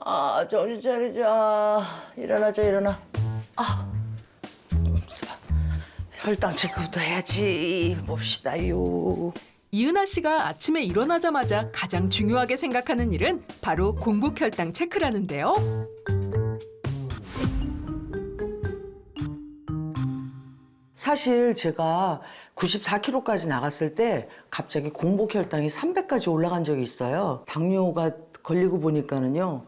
아, 정신 차리자. 일어나자, 일어나. 아, 혈당 체크부터 해야지. 봅시다요. 이은하 씨가 아침에 일어나자마자 가장 중요하게 생각하는 일은 바로 공복 혈당 체크라는데요. 사실 제가 94kg까지 나갔을 때 갑자기 공복 혈당이 300까지 올라간 적이 있어요. 당뇨가 걸리고 보니까는요.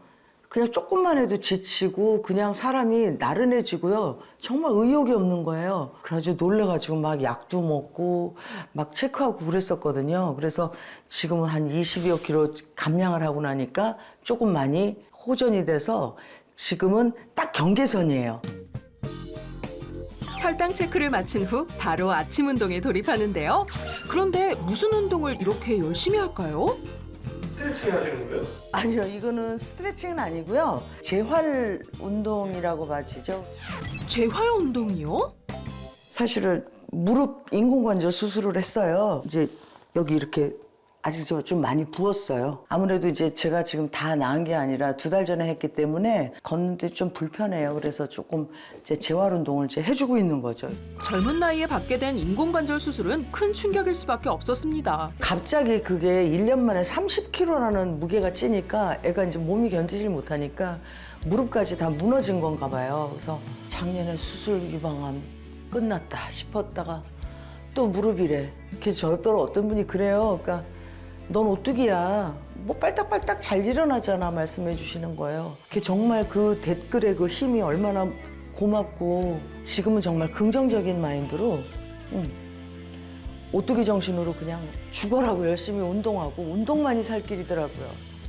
그냥 조금만 해도 지치고 그냥 사람이 나른해지고요. 정말 의욕이 없는 거예요. 그래가지고 놀래가지고 막 약도 먹고 막 체크하고 그랬었거든요. 그래서 지금은 한 20여 킬로 감량을 하고 나니까 조금 많이 호전이 돼서 지금은 딱 경계선이에요. 혈당 체크를 마친 후 바로 아침 운동에 돌입하는데요. 그런데 무슨 운동을 이렇게 열심히 할까요? 스트레칭 하시는 거예요? 아니요, 이거는 스트레칭은 아니고요. 재활 운동이라고 봐지죠. 재활 운동이요? 사실은 무릎 인공관절 수술을 했어요. 이제 여기 이렇게 아직 저 좀 많이 부었어요. 아무래도 이제 제가 지금 다 나은 게 아니라 두 달 전에 했기 때문에 걷는데 좀 불편해요. 그래서 조금 이제 재활 운동을 이제 해주고 있는 거죠. 젊은 나이에 받게 된 인공관절 수술은 큰 충격일 수밖에 없었습니다. 갑자기 그게 1년 만에 30kg라는 무게가 찌니까 애가 이제 몸이 견디질 못하니까 무릎까지 다 무너진 건가 봐요. 그래서 작년에 수술 유방암 끝났다 싶었다가 또 무릎이래. 그래서 저또 어떤 분이 그래요. 그러니까 넌 오뚜기야. 뭐 빨딱빨딱 잘 일어나잖아 말씀해 주시는 거예요. 그게 정말 그 댓글의 그 힘이 얼마나 고맙고 지금은 정말 긍정적인 마인드로 음, 오뚜기 정신으로 그냥 죽어라고 열심히 운동하고 운동만이 살 길이더라고요.